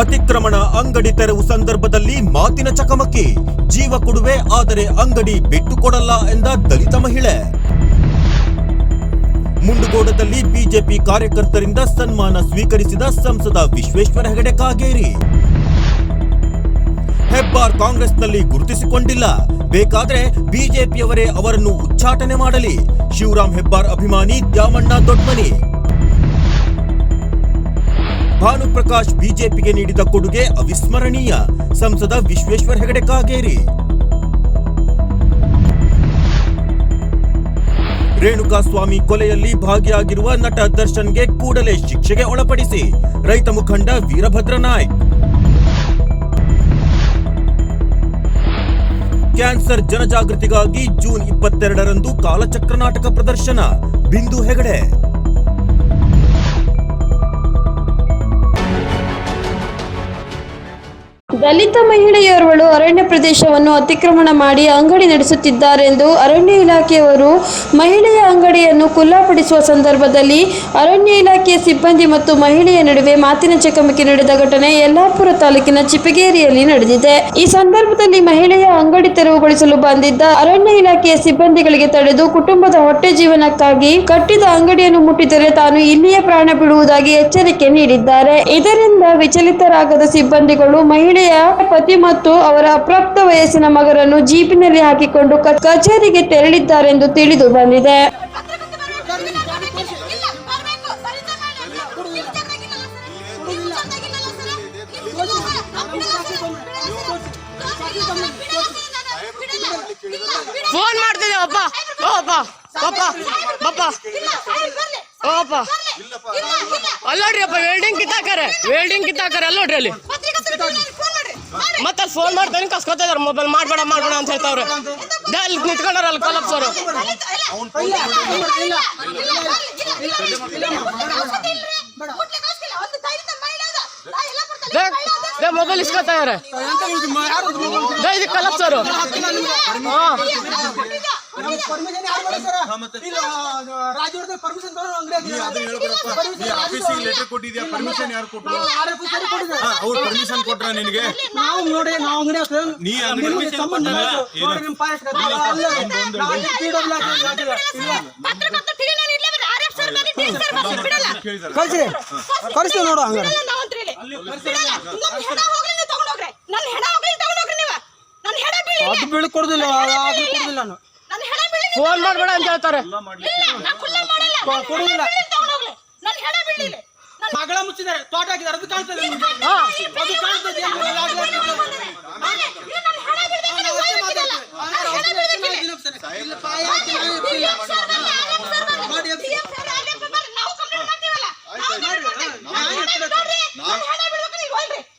ಅತಿಕ್ರಮಣ ಅಂಗಡಿ ತೆರವು ಸಂದರ್ಭದಲ್ಲಿ ಮಾತಿನ ಚಕಮಕಿ. ಜೀವ ಕೊಡುವೆ, ಆದರೆ ಅಂಗಡಿ ಬಿಟ್ಟು ಕೊಡಲ್ಲ ಎಂದ ದಲಿತ ಮಹಿಳೆ. ಮುಂಡುಗೋಡದಲ್ಲಿ ಬಿಜೆಪಿ ಕಾರ್ಯಕರ್ತರಿಂದ ಸನ್ಮಾನ ಸ್ವೀಕರಿಸಿದ ಸಂಸದ ವಿಶ್ವೇಶ್ವರ ಹೆಗಡೆ ಕಾಗೇರಿ. ಹೆಬ್ಬಾರ್ ಕಾಂಗ್ರೆಸ್ನಲ್ಲಿ ಗುರುತಿಸಿಕೊಂಡಿಲ್ಲ. ಬೇಕಾದರೆ ಬಿಜೆಪಿಯವರೇ ಅವರನ್ನು ಉಚ್ಚಾಟನೆ ಮಾಡಲಿ. ಶಿವರಾಮ್ ಹೆಬ್ಬಾರ್ ಅಭಿಮಾನಿ ದ್ಯಾಮಣ್ಣ ದೊಡ್ಮನಿ. ಭಾನುಪ್ರಕಾಶ್ ಬಿಜೆಪಿಗೆ ನೀಡಿದ ಕೊಡುಗೆ ಅವಿಸ್ಮರಣೀಯ. ಸಂಸದ ವಿಶ್ವೇಶ್ವರ್ ಹೆಗಡೆ ಕಾಗೇರಿ. ರೇಣುಕಾಸ್ವಾಮಿ ಕೊಲೆಯಲ್ಲಿ ಭಾಗಿಯಾಗಿರುವ ನಟ ದರ್ಶನ್ಗೆ ಕೂಡಲೇ ಶಿಕ್ಷೆಗೆ ಒಳಪಡಿಸಿ. ರೈತ ಮುಖಂಡ ವೀರಭದ್ರ ನಾಯ್ಕ್. ಕ್ಯಾನ್ಸರ್ ಜನಜಾಗೃತಿಗಾಗಿ ಜೂನ್ ಇಪ್ಪತ್ತೆರಡರಂದು ಕಾಲಚಕ್ರ ನಾಟಕ ಪ್ರದರ್ಶನ. ಬಿಂದು ಹೆಗಡೆ. ದಲಿತ ಮಹಿಳೆಯೋರ್ವಳು ಅರಣ್ಯ ಪ್ರದೇಶವನ್ನು ಅತಿಕ್ರಮಣ ಮಾಡಿ ಅಂಗಡಿ ನಡೆಸುತ್ತಿದ್ದಾರೆಂದು ಅರಣ್ಯ ಇಲಾಖೆಯವರು ಮಹಿಳೆಯ ಅಂಗಡಿಯನ್ನು ಖುಲ್ಲಾಪಡಿಸುವ ಸಂದರ್ಭದಲ್ಲಿ ಅರಣ್ಯ ಇಲಾಖೆಯ ಸಿಬ್ಬಂದಿ ಮತ್ತು ಮಹಿಳೆಯ ನಡುವೆ ಮಾತಿನ ಚಕಮಕಿ ನಡೆದ ಘಟನೆ ಯಲ್ಲಾಪುರ ತಾಲೂಕಿನ ಚಿಪಗೇರಿಯಲ್ಲಿ ನಡೆದಿದೆ. ಈ ಸಂದರ್ಭದಲ್ಲಿ ಮಹಿಳೆಯ ಅಂಗಡಿ ತೆರವುಗೊಳಿಸಲು ಬಂದಿದ್ದ ಅರಣ್ಯ ಇಲಾಖೆಯ ಸಿಬ್ಬಂದಿಗಳಿಗೆ ತಡೆದು ಕುಟುಂಬದ ಹೊಟ್ಟೆ ಜೀವನಕ್ಕಾಗಿ ಕಟ್ಟಿದ ಅಂಗಡಿಯನ್ನು ಮುಟ್ಟಿದರೆ ತಾನು ಇಲ್ಲಿಯೇ ಪ್ರಾಣ ಬಿಡುವುದಾಗಿ ಎಚ್ಚರಿಕೆ ನೀಡಿದ್ದಾರೆ. ಇದರಿಂದ ವಿಚಲಿತರಾಗದ ಸಿಬ್ಬಂದಿಗಳು ಮಹಿಳೆಯ ಪತಿ ಮತ್ತು ಅವರ ಅಪ್ರಾಪ್ತ ವಯಸ್ಸಿನ ಮಗರನ್ನು ಜೀಪಿನಲ್ಲಿ ಹಾಕಿಕೊಂಡು ಕಚೇರಿಗೆ ತೆರಳಿದ್ದಾರೆಂದು ತಿಳಿದು ಬಂದಿದೆ. ಫೋನ್ ಮಾಡ್ತಿದ್ದೆ ಅಪ್ಪ. ಓ ಅಪ್ಪ. ಅಪ್ಪ. ಬಪ್ಪ ಓ ಅಪ್ಪ. ಅಲ್ಲೋಡ್ರಿ ಅಪ್ಪ. ವೆಲ್ಡಿಂಗ್ ಕಿತ್ತಾಕಾರೆ ವೆಲ್ಡಿಂಗ್ ಕಿತ್ತಾಕಾರೆ ಅಲ್ಲೋಡ್ರಿ ಅಲ್ಲಿ. ಮತ್ತೆ ಅಲ್ಲಿ ಫೋನ್ ಮಾಡ್ತಾನೆ ಕಸ್ಕೊತಾ ಇದಾರೆ ಮೊಬೈಲ್ ಮಾಡ್ಬೇಡ ಮಾಡ್ಬೇಡ ಅಂತ ಹೇಳ್ತಾವ್ರೆ ಅಲ್ಲಿ ನಿಂತ್ಕೊಂಡಾರ ಅಲ್ಲಿ ಕಲಪ್ಸೋರು ದೇ ದೇ ಮೊಬೈಲ್ ಇಸ್ಕೊತಾ ಇದಾರೆ ಕಲಪ್ಸ್ ಅವರು ಕಲಪ್ಸೋರು ಹಾ ಪರ್ಮಿಷನ್ ಆಫೀಸಿಗೆ ಲೆಟರ್ ಕೊಟ್ಟಿದ್ಯಾ? ಪರ್ಮಿಷನ್ ಯಾರು ಕೊಟ್ರು ಅವ್ರು ಪರ್ಮಿಷನ್ ಕೊಟ್ರ ನಿನಗೆ? ನಾವು ನೋಡಿ ನಾವು ಅಂಗಡಿ ಹಾಕ್ತೇವೆ. ನೀ ನಿಮ್ಗೆ ಸಂಬಂಧ ನಿಮ್ಮ ಪಾಯಸ್. ಕಳ್ಸಿ. ಕಳಿಸ್ತೀವಿ ನೋಡು ಹಂಗಾರೆ. ಅದು ಬೀಳ್ಕೊಡ್ದಿಲ್ಲ ಅದು ಕೊಡುದಿಲ್ಲ ನಾನು. ಫೋನ್ ಮಾಡ್ಬೇಡ ಅಂತ ಹೇಳ್ತಾರೆ ಮಗಳ ಮುಚ್ಚಿದ್ದಾರೆ ತೋಟ ಹಾಕಿದ್ದಾರೆ ಅದು ಕಾಣ್ತದೆ ಅದು ಕಾಣ್ತದೆ ಏನು ಇಲ್ಲ, ಆಗ್ಲೇ ಆಗ್ತದೆ. ನಾವು ಅಷ್ಟೇ ಮಾತಾಡ್ತೇವೆ. ಹಂಗಾರೆ ಅವ್ರು ಎಷ್ಟು ಜನ ಇದ್ದೀವಿ ಸರ್? ಇಲ್ಲ, ಪಾಯ ಹಾಕಿ ನಾವು ಇರ್ತೀವಿ. ಮಾಡಿ ಎಬ್ಸಿ.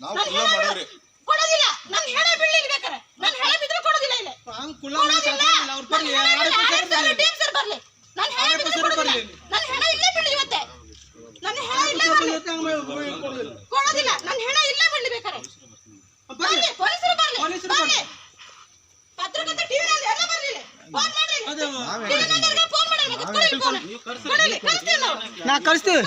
ನಾವು ಕುಲ್ಲ ಮಾಡೋರಿ ಕೊಡೋದಿಲ್ಲ ನನ್ ಹೆಣ ಬೀಳಿಲ್ಲ ಬೇಕಾರೆ ನನ್ ಹೆಣ ಬಿದ್ರೆ ಕೊಡೋದಿಲ್ಲ ಇಲ್ಲಿ ಹಂಗ್ ಕುಲ್ಲ ಮಾಡಿ ಸಾಕಾಗಿಲ್ಲ, ಅವ್ರು ಬರ್ಲಿ, ಆರ್ ಎಫ್ ಎಸ್ ಅವ್ರು ಬರ್ಲಿ. ಟೀಮ್ ಸರ್ ಬರ್ಲಿ ನನ್ ಹೆಣ ಆರ್ ಎಫ್ ಎಸ್ ಬಿದ್ರೆ ಅವ್ರು ಕೊಡೋದಿಲ್ಲ ಬರ್ಲಿ. ನನ್ ಹೆಣ ಇಲ್ಲೇ ಬೀಳಿ ಇವತ್ತೆ ನನ್ ಹೆಣ ಇಲ್ಲೇ ಸ್ವಲ್ಪ ಬೀಳಿ ಜೊತೆ ಹಂಗ್ ಮಾಡಿ ಕೊಡುದಿಲ್ಲ. ಕೊಡೋದಿಲ್ಲ ನನ್ ಹೆಣ ಇಲ್ಲೇ ಬೀಳಿ ಬೇಕಾರೆ ಬರ್ಲಿ. ಬರ್ಲಿ ಪೊಲೀಸರು ಬರ್ಲಿ ಪೊಲೀಸರು ಬರ್ಲಿ ಬರ್ಲಿ. ಪತ್ರಕರ್ತ ಟಿವಿ ನಲ್ಲಿ ಎಲ್ಲ ಬರ್ಲಿ ಇಲ್ಲಿ. ಫೋನ್ ಮಾಡ್ರಿ ಅದೇ ಟಿವಿ ನಲ್ಲಿಯವ್ರಿಗೆ ಫೋನ್ ಮಾಡಿ ಮತ್ತೆ ಕೊಡಿ ಫೋನ್ ಕೊಡಲಿ ಕಳಿಸ್ತೇವೆ ನಾವು ನಾ ಕಳಿಸ್ತೀವಿ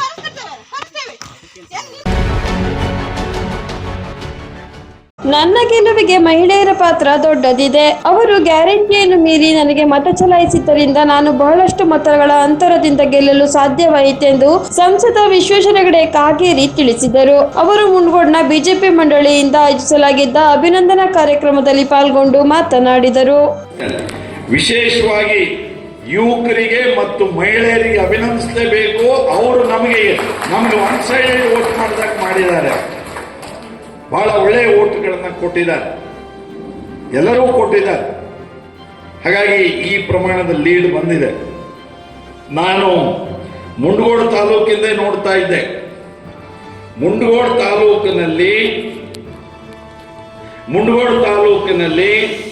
ನನ್ನ ಗೆಲುವಿಗೆ ಮಹಿಳೆಯರ ಪಾತ್ರ ದೊಡ್ಡದಿದೆ. ಅವರು ಗ್ಯಾರಂಟಿಯನ್ನು ಮೀರಿ ನನಗೆ ಮತ ಚಲಾಯಿಸಿದ್ದರಿಂದ ನಾನು ಬಹಳಷ್ಟು ಮತಗಳ ಅಂತರದಿಂದ ಗೆಲ್ಲಲು ಸಾಧ್ಯವಾಯಿತೆಂದು ಸಂಸದ ವಿಶ್ವೇಶ್ವರ ಹೆಗಡೆ ಕಾಗೇರಿ ತಿಳಿಸಿದರು. ಅವರು ಮುಂಡಗೋಡ್ನ ಬಿಜೆಪಿ ಮಂಡಳಿಯಿಂದ ಆಯೋಜಿಸಲಾಗಿದ್ದ ಅಭಿನಂದನಾ ಕಾರ್ಯಕ್ರಮದಲ್ಲಿ ಪಾಲ್ಗೊಂಡು ಮಾತನಾಡಿದರು. ವಿಶೇಷವಾಗಿ ಯುವಕರಿಗೆ ಮತ್ತು ಮಹಿಳೆಯರಿಗೆ ಅಭಿನಂದಿಸಲೇಬೇಕು. ಅವರು ನಮಗೆ ನಮಗೆ ಒನ್ ಸೈಡ್ ಓಟ್ ಮಾಡಿದಾಗ ಮಾಡಿದ್ದಾರೆ. ಬಹಳ ಒಳ್ಳೆಯ ಓಟ್ಗಳನ್ನ ಕೊಟ್ಟಿದ್ದಾರೆ. ಎಲ್ಲರೂ ಕೊಟ್ಟಿದ್ದಾರೆ. ಹಾಗಾಗಿ ಈ ಪ್ರಮಾಣದ ಲೀಡ್ ಬಂದಿದೆ. ನಾನು ಮುಂಡಗೋಡು ತಾಲೂಕಿಂದ ನೋಡ್ತಾ ಇದ್ದೆ. ಮುಂಡಗೋಡು ತಾಲೂಕಿನಲ್ಲಿ ಮುಂಡಗೋಡು ತಾಲೂಕಿನಲ್ಲಿ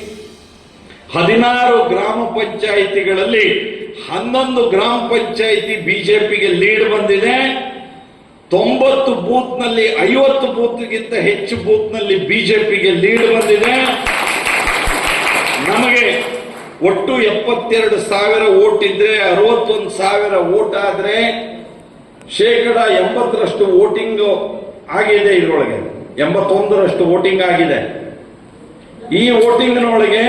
ಹದಿನಾರು ಗ್ರಾಮ ಪಂಚಾಯಿತಿಗಳಲ್ಲಿ ಹನ್ನೊಂದು ಗ್ರಾಮ ಪಂಚಾಯಿತಿ ಬಿಜೆಪಿಗೆ ಲೀಡ್ ಬಂದಿದೆ. ತೊಂಬತ್ತು ಬೂತ್ನಲ್ಲಿ, ಐವತ್ತು ಬೂತ್ಗಿಂತ ಹೆಚ್ಚು ಬೂತ್ನಲ್ಲಿ ಬಿಜೆಪಿಗೆ ಲೀಡ್ ಬಂದಿದೆ. ನಮಗೆ ಒಟ್ಟು ಎಪ್ಪತ್ತೆರಡು ಸಾವಿರ ಓಟ್ ಇದ್ರೆ ಅರವತ್ತೊಂದು ಸಾವಿರ ಓಟ್ ಆದ್ರೆ ಶೇಕಡ ಎಂಬತ್ತರಷ್ಟು ವೋಟಿಂಗ್ ಆಗಿದೆ ಇದರೊಳಗೆ. ಎಂಬತ್ತೊಂದರಷ್ಟು ವೋಟಿಂಗ್ ಆಗಿದೆ. ಈ ವೋಟಿಂಗ್ನೊಳಗೆ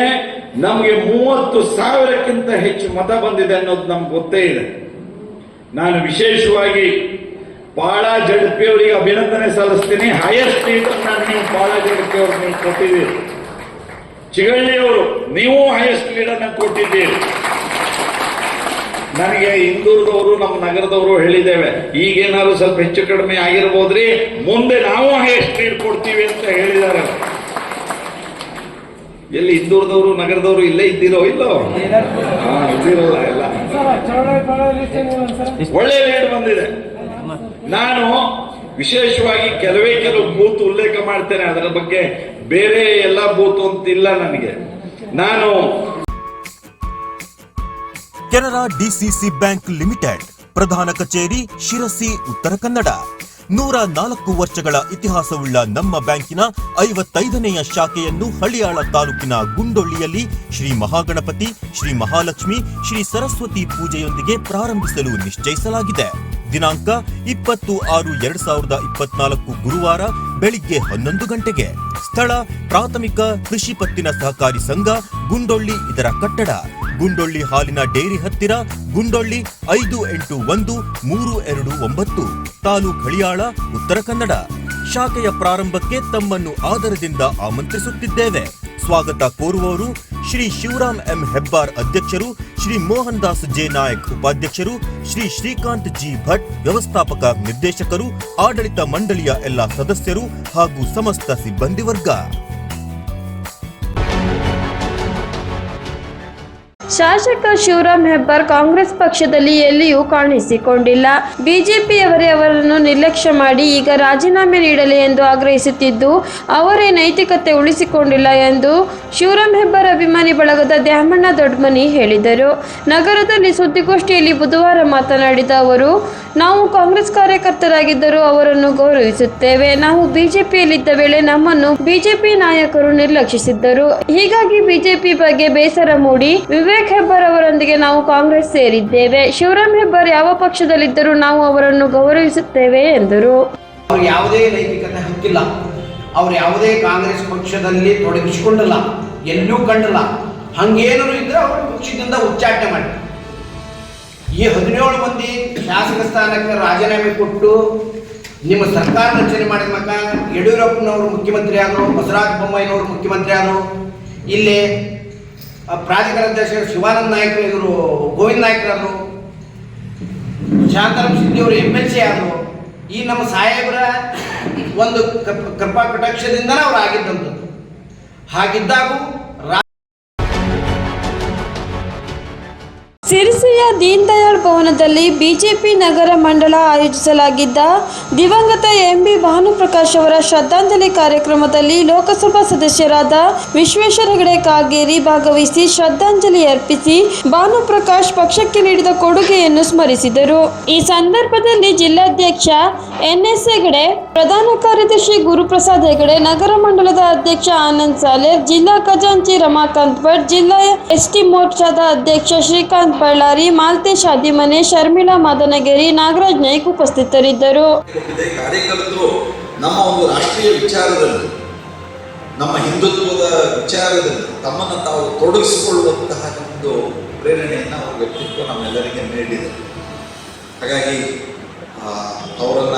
ನಮಗೆ ಮೂವತ್ತು ಸಾವಿರಕ್ಕಿಂತ ಹೆಚ್ಚು ಮತ ಬಂದಿದೆ ಅನ್ನೋದು ನಮ್ಗೆ ಗೊತ್ತೇ ಇದೆ ನಾನು ವಿಶೇಷವಾಗಿ ಬಾಳ ಜಡ್ಪಿಯವರಿಗೆ ಅಭಿನಂದನೆ ಸಲ್ಲಿಸ್ತೀನಿ. ಹೈಯೆಸ್ಟ್ ಲೀಡರ್ ನೀವು ಬಾಳ ಜಡ್ಪಿ ನೀವು ಕೊಟ್ಟಿದ್ದೀರಿ. ಚಿಗಳ್ಳಿ ಅವರು ನೀವು ಹೈಯೆಸ್ಟ್ ಲೀಡರ್ನ ಕೊಟ್ಟಿದ್ದೀರಿ. ನನಗೆ ಇಂದೂರದವರು ನಮ್ಮ ನಗರದವರು ಹೇಳಿದ್ದೇವೆ. ಈಗೇನಾದ್ರು ಸ್ವಲ್ಪ ಹೆಚ್ಚು ಕಡಿಮೆ ಆಗಿರ್ಬೋದ್ರಿ. ಮುಂದೆ ನಾವು ಹೈಯೆಸ್ಟ್ ಲೀಡ್ ಕೊಡ್ತೀವಿ ಅಂತ ಹೇಳಿದ್ದಾರೆ. ಎಲ್ಲಿ ಇಂದೂರದವರು ನಗರದವರು ಇಲ್ಲೇ ಇದ್ದೀರೋ ಇಲ್ಲೋ? ಇದ್ದಿರಲ್ಲ ಎಲ್ಲ. ಒಳ್ಳೆ ಲೀಡ್ ಬಂದಿದೆ. ನಾನು ವಿಶೇಷವಾಗಿ ಕೆಲವೇ ಕೆಲವು ಬೂತ್ ಉಲ್ಲೇಖ ಮಾಡ್ತೇನೆ. ಅದರ ಬಗ್ಗೆ ಬೇರೆ ಎಲ್ಲ ಬೂತ್ ಅಂತಿಲ್ಲ ನನಗೆ. ನಾನು ಕೆನರಾ ಡಿಸಿಸಿ ಬ್ಯಾಂಕ್ ಲಿಮಿಟೆಡ್, ಪ್ರಧಾನ ಕಚೇರಿ ಶಿರಸಿ, ಉತ್ತರ ಕನ್ನಡ. ನೂರ ನಾಲ್ಕು ವರ್ಷಗಳ ಇತಿಹಾಸವುಳ್ಳ ನಮ್ಮ ಬ್ಯಾಂಕಿನ ಐವತ್ತೈದನೆಯ ಶಾಖೆಯನ್ನು ಹಳಿಯಾಳ ತಾಲೂಕಿನ ಗುಂಡೊಳ್ಳಿಯಲ್ಲಿ ಶ್ರೀ ಮಹಾಗಣಪತಿ, ಶ್ರೀ ಮಹಾಲಕ್ಷ್ಮಿ, ಶ್ರೀ ಸರಸ್ವತಿ ಪೂಜೆಯೊಂದಿಗೆ ಪ್ರಾರಂಭಿಸಲು ನಿಶ್ಚಯಿಸಲಾಗಿದೆ. ದಿನಾಂಕ ಇಪ್ಪತ್ತು ಆರು ಎರಡ್ ಸಾವಿರದ ಇಪ್ಪತ್ನಾಲ್ಕು ಗುರುವಾರ ಬೆಳಿಗ್ಗೆ ಹನ್ನೊಂದು ಗಂಟೆಗೆ. ಸ್ಥಳ ಪ್ರಾಥಮಿಕ ಕೃಷಿ ಪತ್ತಿನ ಸಹಕಾರಿ ಸಂಘ, ಗುಂಡೊಳ್ಳಿ, ಇದರ ಕಟ್ಟಡ. ಗುಂಡೊಳ್ಳಿ ಹಾಲಿನ ಡೈರಿ ಹತ್ತಿರ ಗುಂಡೊಳ್ಳಿ ಐದು ಎಂಟು ಒಂದು ಮೂರು ಎರಡು ಒಂಬತ್ತು, ತಾಲೂಕ್ ಹಳಿಯಾಳ, ಉತ್ತರ ಕನ್ನಡ. ಶಾಖೆಯ ಪ್ರಾರಂಭಕ್ಕೆ ತಮ್ಮನ್ನು ಆದರದಿಂದ ಆಮಂತ್ರಿಸುತ್ತಿದ್ದೇವೆ. ಸ್ವಾಗತ ಕೋರುವವರು ಶ್ರೀ ಶಿವರಾಮ್ ಎಂ ಹೆಬ್ಬಾರ್ ಅಧ್ಯಕ್ಷರು, ಶ್ರೀ ಮೋಹನ್ ದಾಸ್ ಜೆ ನಾಯಕ್ ಉಪಾಧ್ಯಕ್ಷರು, ಶ್ರೀ ಶ್ರೀಕಾಂತ್ ಜಿ ಭಟ್ ವ್ಯವಸ್ಥಾಪಕ ನಿರ್ದೇಶಕರು, ಆಡಳಿತ ಮಂಡಳಿಯ ಎಲ್ಲ ಸದಸ್ಯರು ಹಾಗೂ ಸಮಸ್ತ ಸಿಬ್ಬಂದಿ ವರ್ಗ. ಶಾಸಕ ಶಿವರಾಮ್ ಹೆಬ್ಬಾರ್ ಕಾಂಗ್ರೆಸ್ ಪಕ್ಷದಲ್ಲಿ ಎಲ್ಲಿಯೂ ಕಾಣಿಸಿಕೊಂಡಿಲ್ಲ. ಬಿಜೆಪಿಯವರೇ ಅವರನ್ನು ನಿರ್ಲಕ್ಷ್ಯ ಮಾಡಿ ಈಗ ರಾಜೀನಾಮೆ ನೀಡಲಿ ಎಂದು ಆಗ್ರಹಿಸುತ್ತಿದ್ದು, ಅವರೇ ನೈತಿಕತೆ ಉಳಿಸಿಕೊಂಡಿಲ್ಲ ಎಂದು ಶಿವರಾಮ್ ಹೆಬ್ಬಾರ್ ಅಭಿಮಾನಿ ಬಳಗದ ದ್ಯಾಮಣ್ಣ ದೊಡ್ಮನಿ ಹೇಳಿದರು. ನಗರದಲ್ಲಿ ಸುದ್ದಿಗೋಷ್ಠಿಯಲ್ಲಿ ಬುಧವಾರ ಮಾತನಾಡಿದ ಅವರು, ನಾವು ಕಾಂಗ್ರೆಸ್ ಕಾರ್ಯಕರ್ತರಾಗಿದ್ದರೂ ಅವರನ್ನು ಗೌರವಿಸುತ್ತೇವೆ. ನಾವು ಬಿಜೆಪಿಯಲ್ಲಿದ್ದ ವೇಳೆ ನಮ್ಮನ್ನು ಬಿಜೆಪಿ ನಾಯಕರು ನಿರ್ಲಕ್ಷಿಸಿದ್ದರು. ಹೀಗಾಗಿ ಬಿಜೆಪಿ ಬಗ್ಗೆ ಬೇಸರ ಮೂಡಿ ವಿವೇಕ್ ಹೆಬ್ಬಾರ್ ಅವರೊಂದಿಗೆ ನಾವು ಕಾಂಗ್ರೆಸ್ ಸೇರಿದ್ದೇವೆ. ಶಿವರಾಮ್ ಹೆಬ್ಬಾರ್ ಯಾವ ಪಕ್ಷದಲ್ಲಿದ್ದರೂ ನಾವು ಅವರನ್ನು ಗೌರವಿಸುತ್ತೇವೆ ಎಂದರು. ಅವ್ರು ಯಾವುದೇ ನೈತಿಕತೆ ಹಕ್ಕಿಲ್ಲ. ಅವ್ರು ಯಾವುದೇ ಕಾಂಗ್ರೆಸ್ ಪಕ್ಷದಲ್ಲಿ ತೊಡಗಿಸಿಕೊಂಡಿಲ್ಲ, ಎಲ್ಲೂ ಕಂಡಲ್ಲ. ಹಂಗೇನಾದ್ರು ಇದ್ರೆ ಅವರು ಪಕ್ಷದಿಂದ ಉಚ್ಚಾಟನೆ ಮಾಡಿ ಈ ಹದಿನೇಳು ಮಂದಿ ಶಾಸಕ ಸ್ಥಾನಕ್ಕೆ ರಾಜೀನಾಮೆ ಕೊಟ್ಟು ನಿಮ್ಮ ಸರ್ಕಾರ ರಚನೆ ಮಾಡಿದ ಮಕ್ಕ ಯಡಿಯೂರಪ್ಪನವರು ಮುಖ್ಯಮಂತ್ರಿ ಆದರು, ಬಸವರಾಜ ಬೊಮ್ಮಾಯಿನವರು ಮುಖ್ಯಮಂತ್ರಿ ಆದರು, ಇಲ್ಲಿ ಪ್ರಾಧಿಕಾರ ಅಧ್ಯಕ್ಷ ಶಿವಾನಂದ ನಾಯಕರು ಇವರು, ಗೋವಿಂದ ನಾಯ್ಕರಾದರು ಶಾಂತಾರಾಮ್ ಸಿದ್ದಿ ಅವರು ಎಂ ಎಲ್ ಸಿ ಆದರು, ಈ ನಮ್ಮ ಸಾಹೇಬರ ಒಂದು ಕೃಪ- ಕೃಪಾ ಕಟಾಕ್ಷದಿಂದನೇ ಅವ್ರು ಆಗಿದ್ದಂಥದ್ದು. ಹಾಗಿದ್ದಾಗೂ ಸಿರಿಸಿಯ ದೀನ್ ದಯಾಳ್ ಭವನದಲ್ಲಿ ಬಿಜೆಪಿ ನಗರ ಮಂಡಳ ಆಯೋಜಿಸಲಾಗಿದ್ದ ದಿವಂಗತ ಎಂಬಿ ಭಾನುಪ್ರಕಾಶ್ ಅವರ ಶ್ರದ್ಧಾಂಜಲಿ ಕಾರ್ಯಕ್ರಮದಲ್ಲಿ ಲೋಕಸಭಾ ಸದಸ್ಯರಾದ ವಿಶ್ವೇಶ್ವರ ಹೆಗಡೆ ಕಾಗೇರಿ ಭಾಗವಹಿಸಿ ಶ್ರದ್ಧಾಂಜಲಿ ಅರ್ಪಿಸಿ ಭಾನುಪ್ರಕಾಶ್ ಪಕ್ಷಕ್ಕೆ ನೀಡಿದ ಕೊಡುಗೆಯನ್ನು ಸ್ಮರಿಸಿದರು. ಈ ಸಂದರ್ಭದಲ್ಲಿ ಜಿಲ್ಲಾಧ್ಯಕ್ಷ ಎನ್ಎಸ್ ಹೆಗಡೆ, ಪ್ರಧಾನ ಕಾರ್ಯದರ್ಶಿ ಗುರುಪ್ರಸಾದ್ ಹೆಗಡೆ, ನಗರ ಮಂಡಲದ ಅಧ್ಯಕ್ಷ ಆನಂದ್ ಸಾಲೇರ್ ಜಿಲ್ಲಾ ಖಜಾಂಚಿ ರಮಾಕಾಂತ್ ಭಟ್, ಜಿಲ್ಲಾ ಎಸ್ಟಿ ಮೋರ್ಚಾದ ಅಧ್ಯಕ್ಷ ಶ್ರೀಕಾಂತ್ ಬಳ್ಳಾರಿ ಮಾಲ್ತೇಶ್ ಆದಿಮನೆ ಶರ್ಮಿಳಾ ಮಾದನಗಿರಿ ನಾಗರಾಜ್ ನಾಯ್ಕ ಉಪಸ್ಥಿತರಿದ್ದರು. ಕಾರ್ಯಕರ್ತರು ನಮ್ಮ ಒಂದು ರಾಷ್ಟ್ರೀಯ ವಿಚಾರದಲ್ಲಿ, ನಮ್ಮ ಹಿಂದುತ್ವದ ವಿಚಾರದಲ್ಲಿ ತಮ್ಮನ್ನು ತಾವು ತೊಡಗಿಸಿಕೊಳ್ಳುವಂತಹ ಒಂದು ಪ್ರೇರಣೆಯನ್ನು ಅವರ ವ್ಯಕ್ತಿತ್ವ ನಮ್ಮೆಲ್ಲರಿಗೆ ನೀಡಿದೆ. ಹಾಗಾಗಿ ಅವರನ್ನ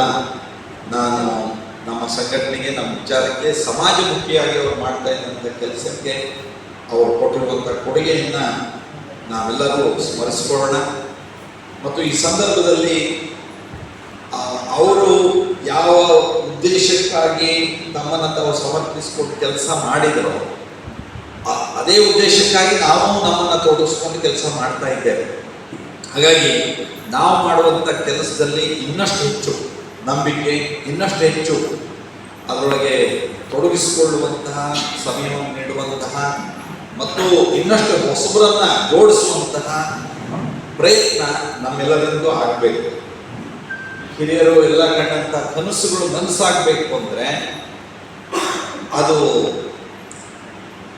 ನಾನು ನಮ್ಮ ಸಂಘಟನೆಗೆ, ನಮ್ಮ ವಿಚಾರಕ್ಕೆ ಸಮಾಜಮುಖಿಯಾಗಿ ಅವರು ಮಾಡ್ತಾ ಇದ್ದಂಥ ಕೆಲಸಕ್ಕೆ ಅವರು ಕೊಟ್ಟಿರುವಂಥ ಕೊಡುಗೆಯನ್ನು ನಾವೆಲ್ಲರೂ ಸ್ಮರಿಸಿಕೊಳ್ಳೋಣ. ಮತ್ತು ಈ ಸಂದರ್ಭದಲ್ಲಿ ಅವರು ಯಾವ ಉದ್ದೇಶಕ್ಕಾಗಿ ತಮ್ಮನ್ನು ತಾವು ಸಮರ್ಪಿಸಿಕೊಂಡು ಕೆಲಸ ಮಾಡಿದರೋ ಅದೇ ಉದ್ದೇಶಕ್ಕಾಗಿ ನಾವು ನಮ್ಮನ್ನು ತೊಡಗಿಸ್ಕೊಂಡು ಕೆಲಸ ಮಾಡ್ತಾ ಇದ್ದೇವೆ. ಹಾಗಾಗಿ, ನಾವು ಮಾಡುವಂಥ ಕೆಲಸದಲ್ಲಿ ಇನ್ನಷ್ಟು ಹೆಚ್ಚು ನಂಬಿಕೆ, ಇನ್ನಷ್ಟು ಹೆಚ್ಚು ಅದರೊಳಗೆ ತೊಡಗಿಸಿಕೊಳ್ಳುವಂತಹ, ಸಮಯವನ್ನು ನೀಡುವಂತಹ ಮತ್ತು ಇನ್ನಷ್ಟು ಹೊಸಬರನ್ನ ಜೋಡಿಸುವಂತಹ ಪ್ರಯತ್ನ ನಮ್ಮೆಲ್ಲರಿಂದೂ ಆಗಬೇಕು. ಹಿರಿಯರು ಎಲ್ಲ ಕಂಡಂತ ಕನಸುಗಳು ನನಸಾಗಬೇಕು ಅಂದ್ರೆ ಅದು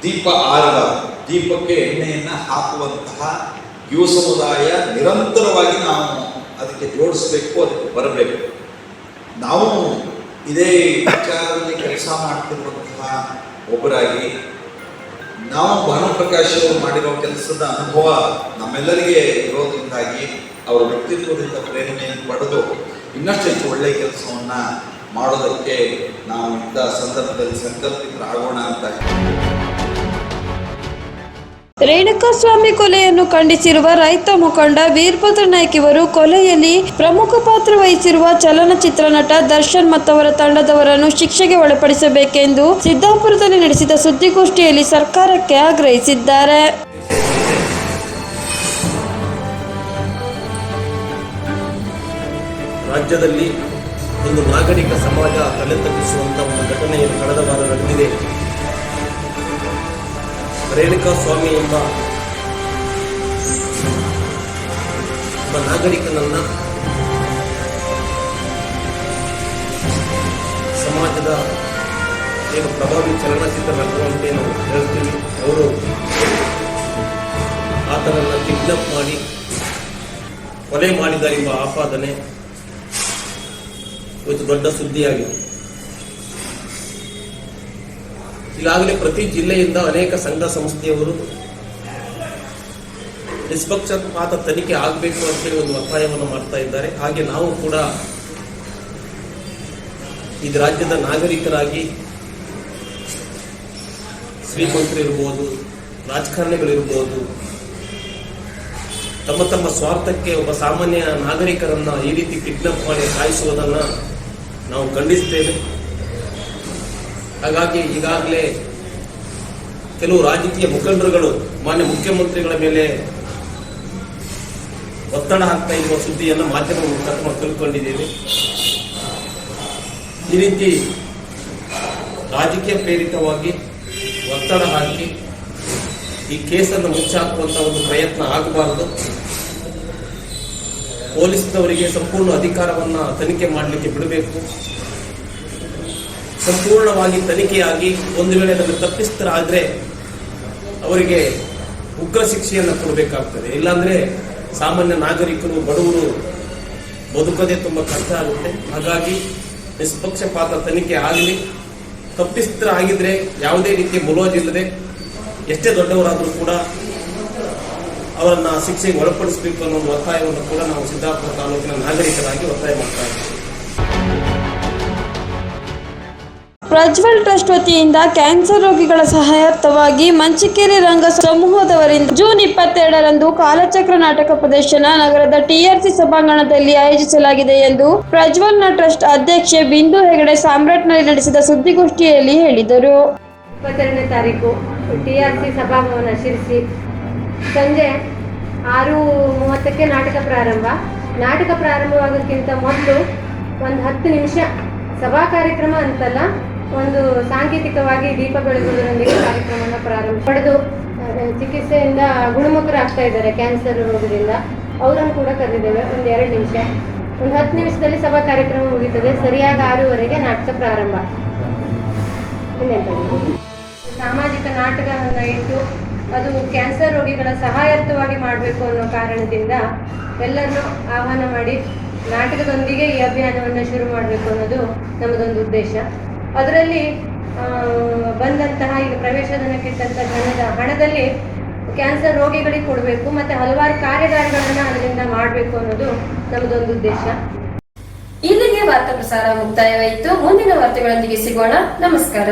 ದೀಪ ಆರಬಾರದು ದೀಪಕ್ಕೆ ಎಣ್ಣೆಯನ್ನು ಹಾಕುವಂತಹ ಯುವ ಸಮುದಾಯ ನಿರಂತರವಾಗಿ ನಾವು ಅದಕ್ಕೆ ಜೋಡಿಸ್ಬೇಕು, ಅದಕ್ಕೆ ಬರಬೇಕು. ನಾವು ಇದೇ ವಿಚಾರದಲ್ಲಿ ಕೆಲಸ ಮಾಡ್ತಿರುವಂತಹ ಒಬ್ಬರಾಗಿ ನಾವು ಭಾನುಪ್ರಕಾಶ್ ಅವರು ಮಾಡಿರೋ ಕೆಲಸದ ಅನುಭವ ನಮ್ಮೆಲ್ಲರಿಗೆ ಇರೋದ್ರಿಂದಾಗಿ ಅವರ ವ್ಯಕ್ತಿತ್ವದಿಂದ ಪ್ರೇರಣೆಯನ್ನು ಪಡೆದು ಇನ್ನಷ್ಟು ಹೆಚ್ಚು ಒಳ್ಳೆಯ ಕೆಲಸವನ್ನ ಮಾಡೋದಕ್ಕೆ ನಾವು ಇಂಥ ಸಂದರ್ಭದಲ್ಲಿ ಸಂಕಲ್ಪಿತರಾಗೋಣ ಅಂತ ರೇಣುಕಾಸ್ವಾಮಿ ಕೊಲೆಯನ್ನು ಖಂಡಿಸಿರುವ ರೈತ ಮುಖಂಡ ವೀರಭದ್ರ ನಾಯ್ಕ್ ಇವರು ಕೊಲೆಯಲ್ಲಿ ಪ್ರಮುಖ ಪಾತ್ರ ವಹಿಸಿರುವ ಚಲನಚಿತ್ರ ನಟ ದರ್ಶನ್ ಮತ್ತವರ ತಂಡದವರನ್ನು ಶಿಕ್ಷೆಗೆ ಒಳಪಡಿಸಬೇಕೆಂದು ಸಿದ್ದಾಪುರದಲ್ಲಿ ನಡೆಸಿದ ಸುದ್ದಿಗೋಷ್ಠಿಯಲ್ಲಿ ಸರ್ಕಾರಕ್ಕೆ ಆಗ್ರಹಿಸಿದ್ದಾರೆ. ರಾಜ್ಯದಲ್ಲಿ ಒಂದು ನಾಗರಿಕ ಸಮಾಜ ತಲೆ ಒಂದು ಘಟನೆಯನ್ನು ಕಳೆದ ರೇಣುಕಾ ಸ್ವಾಮಿ ಎಂಬ ಒಬ್ಬ ನಾಗರಿಕನನ್ನ ಸಮಾಜದ ಏನು ಪ್ರಭಾವಿ ಚಲನಚಿತ್ರ ನಟರು ಅಂತ ಏನು ಹೇಳ್ತೀವಿ. ಅವರು ಆತನನ್ನ ಕಿಡ್ನಾಪ್ ಮಾಡಿ ಕೊಲೆ ಮಾಡಿದ ಎಂಬ ಆಪಾದನೆ ಇವತ್ತು ದೊಡ್ಡ ಸುದ್ದಿಯಾಗಿದೆ. ಈಗಾಗಲೇ ಪ್ರತಿ ಜಿಲ್ಲೆಯಿಂದ ಅನೇಕ ಸಂಘ ಸಂಸ್ಥೆಯವರು ನಿಷ್ಪಕ್ಷಪಾತ ತನಿಖೆ ಆಗಬೇಕು ಅಂತೇಳಿ ಒಂದು ಒತ್ತಾಯವನ್ನು ಮಾಡ್ತಾ ಇದ್ದಾರೆ. ಹಾಗೆ ನಾವು ಕೂಡ ಈ ರಾಜ್ಯದ ನಾಗರಿಕರಾಗಿ ಶ್ರೀಮಂತರಿರ್ಬೋದು ರಾಜಕಾರಣಿಗಳಿರ್ಬೋದು, ತಮ್ಮ ತಮ್ಮ ಸ್ವಾರ್ಥಕ್ಕೆ ಒಬ್ಬ ಸಾಮಾನ್ಯ ನಾಗರಿಕರನ್ನ ಈ ರೀತಿ ಕಿಡ್ನಾಪ್ ಮಾಡಿ ಸಾಯಿಸುವುದನ್ನು ನಾವು ಖಂಡಿಸ್ತೇವೆ. ಹಾಗಾಗಿ ಈಗಾಗಲೇ ಕೆಲವು ರಾಜಕೀಯ ಮುಖಂಡರುಗಳು, ಮಾನ್ಯ ಮುಖ್ಯಮಂತ್ರಿಗಳ ಮೇಲೆ ಒತ್ತಡ ಹಾಕ್ತಾ ಇರುವ ಸುದ್ದಿಯನ್ನು ಮಾಧ್ಯಮ ಮುಖಾಂತರ ತಿಳ್ಕೊಂಡಿದ್ದೇವೆ. ಈ ರೀತಿ ರಾಜಕೀಯ ಪ್ರೇರಿತವಾಗಿ ಒತ್ತಡ ಹಾಕಿ ಈ ಕೇಸನ್ನು ಮುಚ್ಚಾಕುವಂತಹ ಒಂದು ಪ್ರಯತ್ನ ಆಗಬಾರದು. ಪೊಲೀಸ್ನವರಿಗೆ ಸಂಪೂರ್ಣ ಅಧಿಕಾರವನ್ನು ತನಿಖೆ ಮಾಡಲಿಕ್ಕೆ ಬಿಡಬೇಕು. ಸಂಪೂರ್ಣವಾಗಿ ತನಿಖೆಯಾಗಿ ಒಂದು ವೇಳೆ ಅದನ್ನು ತಪ್ಪಿಸ್ತರಾದ್ರೆ ಅವರಿಗೆ ಉಗ್ರ ಶಿಕ್ಷೆಯನ್ನು ಕೊಡಬೇಕಾಗ್ತದೆ. ಇಲ್ಲಾಂದ್ರೆ ಸಾಮಾನ್ಯ ನಾಗರಿಕರು, ಬಡವರು ಬದುಕದೇ ತುಂಬಾ ಕಷ್ಟ ಆಗುತ್ತೆ. ಹಾಗಾಗಿ ನಿಷ್ಪಕ್ಷಪಾತ ತನಿಖೆ ಆಗಲಿ. ತಪ್ಪಿಸ್ತರ ಆಗಿದ್ರೆ ಯಾವುದೇ ರೀತಿಯ ಮುಲೋಜಿಲ್ಲದೆ ಎಷ್ಟೇ ದೊಡ್ಡವರಾದರೂ ಕೂಡ ಅವರನ್ನು ಶಿಕ್ಷೆಗೆ ಒಳಪಡಿಸಬೇಕು ಅನ್ನೋ ಒಂದು ಒತ್ತಾಯವನ್ನು ಕೂಡ ನಾವು ಸಿದ್ದಾಪುರ ತಾಲೂಕಿನ ನಾಗರಿಕರಾಗಿ ಒತ್ತಾಯ ಮಾಡ್ತಾ ಇದ್ದೀವಿ. ಪ್ರಜ್ವಲ್ ಟ್ರಸ್ಟ್ ವತಿಯಿಂದ ಕ್ಯಾನ್ಸರ್ ರೋಗಿಗಳ ಸಹಾಯಾರ್ಥವಾಗಿ ಮಂಚಿಕೇರಿ ರಂಗ ಸಮೂಹದವರಿಂದ ಜೂನ್ ಇಪ್ಪತ್ತೆರಡರಂದು ಕಾಲಚಕ್ರ ನಾಟಕ ಪ್ರದರ್ಶನ ನಗರದ ಟಿಆರ್ಸಿ ಸಭಾಂಗಣದಲ್ಲಿ ಆಯೋಜಿಸಲಾಗಿದೆ ಎಂದು ಪ್ರಜ್ವಲ್ನ ಟ್ರಸ್ಟ್ ಅಧ್ಯಕ್ಷೆ ಬಿಂದು ಹೆಗಡೆ ಸಾಮ್ರಾಟ್ನಲ್ಲಿ ನಡೆಸಿದ ಸುದ್ದಿಗೋಷ್ಠಿಯಲ್ಲಿ ಹೇಳಿದರು. ಇಪ್ಪತ್ತೆರಡನೇ ತಾರೀಕು ಟಿಆರ್ಸಿ ಸಭಾಭವನ ಶಿರಸಿ. ಸಂಜೆ ಆರು ಮೂವತ್ತಕ್ಕೆ ನಾಟಕ ಪ್ರಾರಂಭ. ನಾಟಕ ಪ್ರಾರಂಭವಾಗೋದಕ್ಕಿಂತ ಮೊದಲು ಒಂದು ಹತ್ತು ನಿಮಿಷ ಸಭಾ ಕಾರ್ಯಕ್ರಮ ಅಂತಲ್ಲ ಒಂದು ಸಾಂಕೇತಿಕವಾಗಿ ದೀಪ ಬೆಳಗುವುದರೊಂದಿಗೆ ಕಾರ್ಯಕ್ರಮವನ್ನು ಪ್ರಾರಂಭ ಪಡೆದು ಚಿಕಿತ್ಸೆಯಿಂದ ಗುಣಮುಖರಾಗ್ತಾ ಇದ್ದಾರೆ, ಕ್ಯಾನ್ಸರ್ ರೋಗದಿಂದ. ಅವರನ್ನು ಕೂಡ ಕರೆದಿದ್ದೇವೆ, ಒಂದು ಎರಡು ನಿಮಿಷ. ಒಂದು ಹತ್ತು ನಿಮಿಷದಲ್ಲಿ ಸಭಾ ಕಾರ್ಯಕ್ರಮ ಮುಗೀತದೆ ಸರಿಯಾದ ಆರೂವರೆಗೆ ನಾಟಕ ಪ್ರಾರಂಭ. ಸಾಮಾಜಿಕ ನಾಟಕವನ್ನು ಇಟ್ಟು ಅದು ಕ್ಯಾನ್ಸರ್ ರೋಗಿಗಳ ಸಹಾಯಾರ್ಥವಾಗಿ ಮಾಡಬೇಕು ಅನ್ನೋ ಕಾರಣದಿಂದ ಎಲ್ಲರನ್ನೂ ಆಹ್ವಾನ ಮಾಡಿ ನಾಟಕದೊಂದಿಗೆ ಈ ಅಭಿಯಾನವನ್ನು ಶುರು ಮಾಡಬೇಕು ಅನ್ನೋದು ನಮ್ಮದೊಂದು ಉದ್ದೇಶ. ಅದರಲ್ಲಿ ಬಂದಂತಹ ಈಗ ಪ್ರವೇಶಧನಕ್ಕಿಟ್ಟಂಥ ಹಣದ, ಹಣದಲ್ಲಿ ಕ್ಯಾನ್ಸರ್ ರೋಗಿಗಳಿಗೆ ಕೊಡಬೇಕು ಮತ್ತೆ ಹಲವಾರು ಕಾರ್ಯಗಾರಗಳನ್ನು ಅದರಿಂದ ಮಾಡಬೇಕು ಅನ್ನೋದು ನಮ್ಮದೊಂದು ಉದ್ದೇಶ. ಇಲ್ಲಿಗೆ ವಾರ್ತಾ ಪ್ರಸಾರ ಮುಕ್ತಾಯವಾಯಿತು. ಮುಂದಿನ ವಾರ್ತೆಗಳೊಂದಿಗೆ ಸಿಗೋಣ. ನಮಸ್ಕಾರ.